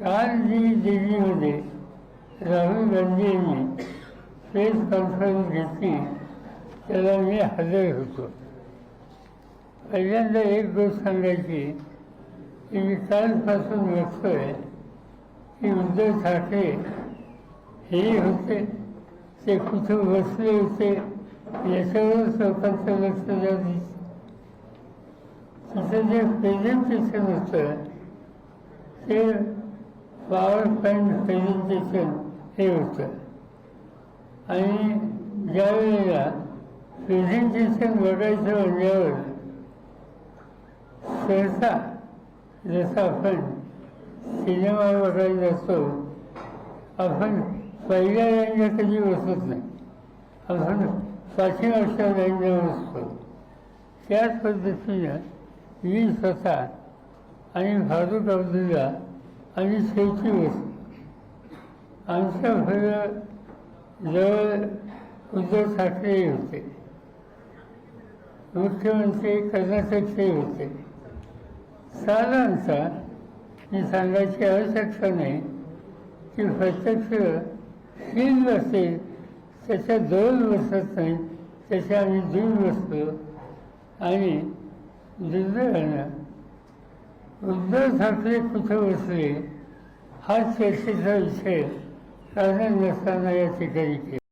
काल जी दिल्लीमध्ये राहुल गांधी यांनी प्रेस कॉन्फरन्स घेतली. त्याला मी हजर होतो. पहिल्यांदा एक गोष्ट सांगायची की मी कालपासून बघतोय की उद्धव ठाकरे हे होते ते कुठं बसले होते याच्यावरच लोकांचं लक्ष जात तिथं जे प्रेझेंटेशन होतं ते पॉवर पॉईंट प्रेझेंटेशन हे होतं. आणि ज्या वेळेला प्रेझेंटेशन बघायचं म्हणल्यावर सहसा जसं आपण सिनेमा बघायला असतो आपण पहिल्या लाईनला कधी बसत नाही. आपण पाठीमागच्या लाईनला बसतो त्याच पद्धतीनं मी स्वतः आणि फारुख अब्दुल्ला आणि शेवटी बसतो आमच्या घरं जवळ उद्धव ठाकरे होते मुख्यमंत्री कर्नाटकचे होते साधारणतः मी सांगायची आवश्यकता नाही की प्रत्यक्ष तीन वर्षे त्याच्या दोन बसत नाही त्याच्या आम्ही दूर बसतो आणि दुर्दैवानं उद्धव ठाकरे कुठे बसले हा चर्चेचा विषय कारण नसताना या ठिकाणी केला